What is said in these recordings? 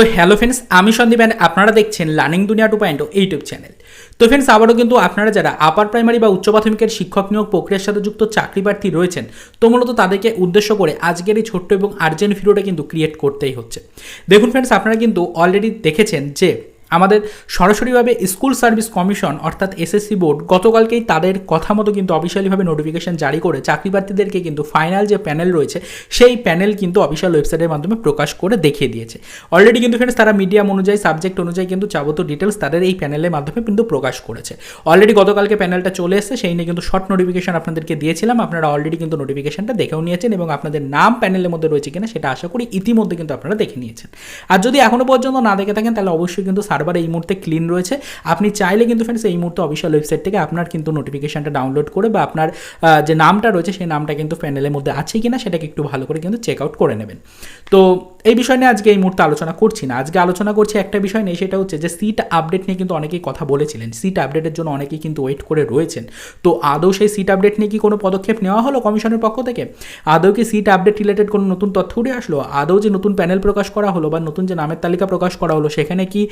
তো hello friends আমি Sandeep and আপনারা দেখছেন learning Duniya two point YouTube channel তো ফ্রেন্ডস আবারও কিন্তু আপনারা যারা আপার প্রাইমারি বা উচ্চ প্রাথমিকের শিক্ষক নিয়োগ প্রক্রিয়ার সাথে যুক্ত চাকরি প্রার্থী রয়েছেন, তো মূলত তাদেরকে উদ্দেশ্য করে আজকের এই ছোট্ট এবং আর্জেন্ট ভিডিওটা কিন্তু ক্রিয়েট করতেই হচ্ছে। দেখুন ফ্রেন্ডস আপনারা কিন্তু অলরেডি দেখেছেন যে আমাদের সরাসরিভাবে স্কুল সার্ভিস কমিশন, অর্থাৎ এসএসসি বোর্ড, গতকালকেই তাদের কথা মতো কিন্তু অফিসিয়ালিভাবে নোটিফিকেশন জারি করে চাকরি প্রার্থীদেরকে কিন্তু ফাইনাল যে প্যানেল রয়েছে, সেই প্যানেল কিন্তু অফিসিয়াল ওয়েবসাইটের মাধ্যমে প্রকাশ করে দেখিয়ে দিয়েছে। অলরেডি কিন্তু ফ্রেন্ডস তারা মিডিয়াম অনুযায়ী সাবজেক্ট অনুযায়ী কিন্তু যাবতীয় ডিটেলস তাদের এই প্যানেলের মাধ্যমে কিন্তু প্রকাশ করেছে। অলরেডি গতকালকে প্যানেলটা চলে এসেছে, সেই নিয়ে কিন্তু শর্ট নোটিফিকেশন আপনাদেরকে দিয়েছিলাম। আপনারা অলরেডি কিন্তু নোটিফিকেশনটা দেখেও নিয়েছেন এবং আপনাদের নাম প্যানেলের মধ্যে রয়েছে কিনা সেটা আশা করি ইতিমধ্যে কিন্তু আপনারা দেখে নিয়েছেন। আর যদি এখনও পর্যন্ত না দেখে থাকেন, তাহলে অবশ্যই কিন্তু সার্ভার এই মুহূর্তে ক্লিন রয়েছে। আপনি চাইলে কিন্তু ফ্রেন্ডস এই মুহূর্তে অফিসিয়াল ওয়েবসাইট থেকে আপনার কিন্তু নোটিফিকেশানটা ডাউনলোড করে বা আপনার যে নামটা রয়েছে সেই নামটা কিন্তু প্যানেলের মধ্যে আছে কিনা সেটাকে একটু ভালো করে কিন্তু চেক আউট করে নেবেন। তো এই বিষয় নিয়ে আজকে এই মুহূর্তে আলোচনা করছি না। আজকে আলোচনা করছি একটা বিষয় নেই সেটা হচ্ছে যে সিট আপডেট নিয়ে কিন্তু অনেকেই কথা বলেছিলেন। সিট আপডেটের জন্য অনেকেই কিন্তু ওয়েট করে রয়েছেন। তো আদৌ সেই সিট আপডেট নিয়ে কি কোনো পদক্ষেপ নেওয়া হলো কমিশনের পক্ষ থেকে? আদৌ কি সিট আপডেট রিলেটেড কোনো নতুন তথ্য উঠে আসলো? আদৌ যে নতুন প্যানেল প্রকাশ করা হলো বা নতুন যে নামের তালিকা প্রকাশ করা হলো, সেখানে কি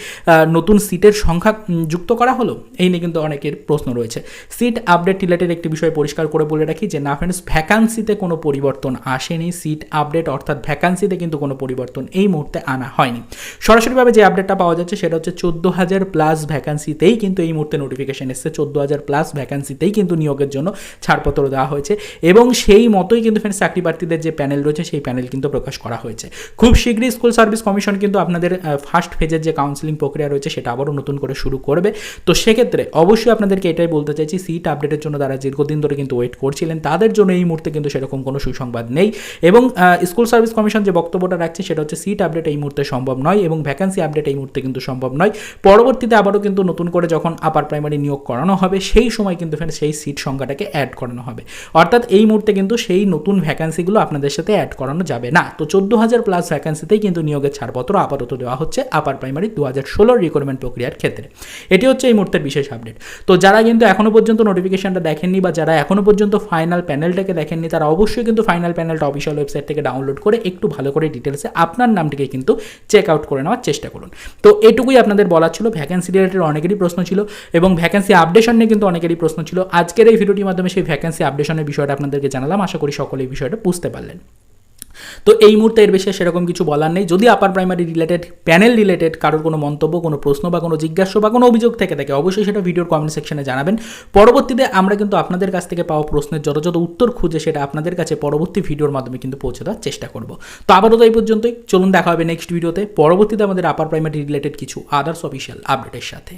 নতুন সিটের সংখ্যা যুক্ত করা হলো? এই নিয়ে কিন্তু অনেকের প্রশ্ন রয়েছে। সিট আপডেট রিলেটেড একটি বিষয় পরিষ্কার করে বলে রাখি যে না ফ্রেন্ডস ভ্যাকান্সিতে কোনো পরিবর্তন আসেনি। সিট আপডেট অর্থাৎ ভ্যাকান্সিতে কিন্তু কোনো পরিবর্তন এই মুহূর্তে আনা হয়নি। সরাসরিভাবে যে আপডেটটা পাওয়া যাচ্ছে সেটা হচ্ছে চোদ্দ হাজার প্লাস ভ্যাকান্সিতেই কিন্তু এই মুহূর্তে নোটিফিকেশন এসছে। চোদ্দ হাজার প্লাস ভ্যাকান্সিতেই কিন্তু নিয়োগের জন্য ছাড়পত্র দেওয়া হয়েছে এবং সেই মতোই কিন্তু ফ্রেন্ডস চাকরি প্রার্থীদের যে প্যানেল রয়েছে সেই প্যানেল কিন্তু প্রকাশ করা হয়েছে। খুব শীঘ্রই স্কুল সার্ভিস কমিশন কিন্তু আপনাদের ফার্স্ট ফেজের যে কাউন্সিলিং প্রক্রিয়া রয়েছে সেটা আবারও নতুন করে শুরু করবে। তো সেক্ষেত্রে অবশ্যই আপনাদেরকে এটাই বলতে চাইছি সিট আপডেটের জন্য তারা দীর্ঘদিন ধরে কিন্তু ওয়েট করছিলেন, তাদের জন্য এই মুহূর্তে কিন্তু সেরকম কোনো সুসংবাদ নেই। এবং স্কুল সার্ভিস কমিশন যে বক্তব্যটা রাখছে সেটা হচ্ছে সিট আপডেট এই মুহূর্তে সম্ভব নয় এবং ভ্যাকান্সি আপডেট এই মুহূর্তে কিন্তু সম্ভব নয়। পরবর্তীতে আবারও কিন্তু নতুন করে যখন আপার প্রাইমারি নিয়োগ করানো হবে, সেই সময় কিন্তু ফ্রেন্ড সেই সিট সংখ্যাটাকে অ্যাড করানো হবে। অর্থাৎ এই মুহূর্তে কিন্তু সেই নতুন ভ্যাকান্সিগুলো আপনাদের সাথে অ্যাড করানো যাবে না। তো চোদ্দ হাজার প্লাস ভ্যাকান্সিতেই কিন্তু নিয়োগের ছাড়পত্র আপাতত দেওয়া হচ্ছে আপার প্রাইমারি দু হাজার ষোলোর রিক্রুটমেন্ট প্রক্রিয়ার ক্ষেত্রে। এটি হচ্ছে এই মুহূর্তের বিশেষ আপডেট তো যারা কিন্তু এখনও পর্যন্ত নোটিফিকেশনটা দেখেননি বা যারা এখনও পর্যন্ত ফাইনাল প্যানেলটাকে দেখেননি, তারা অবশ্যই কিন্তু ফাইনাল প্যানেলটা অফিসিয়াল ওয়েবসাইট থেকে ডাউনলোড করে একটু ভালো করে ডিটেলসে আপনার নামটিকে কিন্তু চেক আউট করে নেওয়ার চেষ্টা করুন। তো এটুকুই আপনাদের বলার ছিল। ভ্যাকেন্সি রিলেটেড অনেকেরই প্রশ্ন ছিল এবং ভ্যাকেন্সি আপডেশন নিয়ে কিন্তু অনেকেরই প্রশ্ন ছিল। আজকের এই ভিডিওটির মাধ্যমে সেই ভ্যাকেন্সি আপডেশনের বিষয়টা আপনাদেরকে জানালাম। আশা করি সকলে এই বিষয়টা বুঝতে পারলেন। তো এই মুহূর্তে এর বেশি সেরকম কিছু বলার নেই। যদি upper primary related panel related কারোর কোনো মন্তব্য, কোনো প্রশ্ন বা কোনো জিজ্ঞাসা বা কোনো অভিযোগ থেকে থাকে, অবশ্যই সেটা ভিডিওর কমেন্ট সেকশনে জানাবেন। পরবর্তীতে আমরা কিন্তু আপনাদের কাছ থেকে পাওয়া প্রশ্নের যথাযথ উত্তর খুঁজে সেটা আপনাদের কাছে পরবর্তী ভিডিওর মাধ্যমে কিন্তু পৌঁছে দেওয়ার চেষ্টা করব। তো আপাতত এই পর্যন্তই। চলুন দেখা হবে নেক্সট ভিডিওতে পরবর্তীতে আমাদের আপার প্রাইমারি রিলেটেড কিছু আদার্স অফিসিয়াল আপডেটের সাথে।